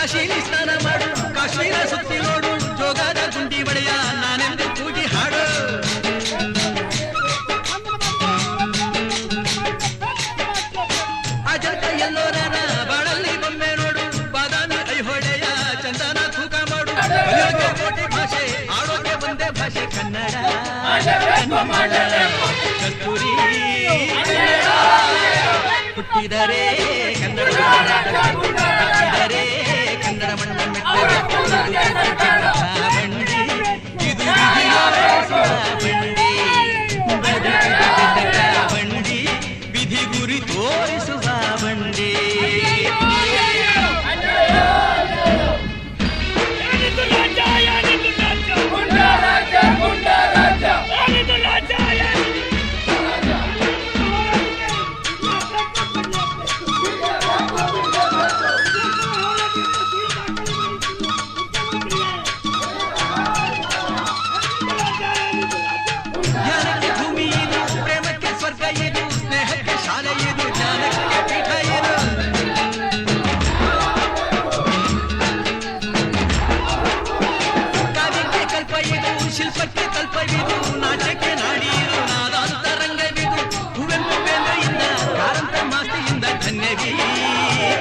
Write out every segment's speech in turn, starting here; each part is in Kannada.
ಕಾಶಿಲಿ ಸ್ನಾನ ಮಾಡು, ಕಾಶ್ಮೀರ ಸುತ್ತಿ ನೋಡು, ಜೋಗದ ಗುಂಡಿ ಬಡೆಯ ನಾನೆಂದು ಕೂಗಿ ಹಾಡು. ಅಜಂತ ಎಲ್ಲೋರನ ಬಾಳಲ್ಲಿ ಬೊಮ್ಮೆ ನೋಡು, ಬಾದಾಮಿ ಐಹೊಳೆಯ ಚಂದನ ತೂಕ ಮಾಡು. ಕೋಟಿ ಭಾಷೆ ಆಡೋಕೆ ಒಂದೇ ಭಾಷೆ, ಕನ್ನಡ. ಕಸ್ತೂರಿ ಹುಟ್ಟಿದರೆ ಕನ್ನಡ. పోయి సుభావండి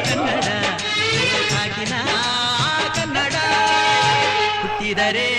ಕನ್ನಡ ಕನ್ನಡ ಹುಟ್ಟಿದರೆ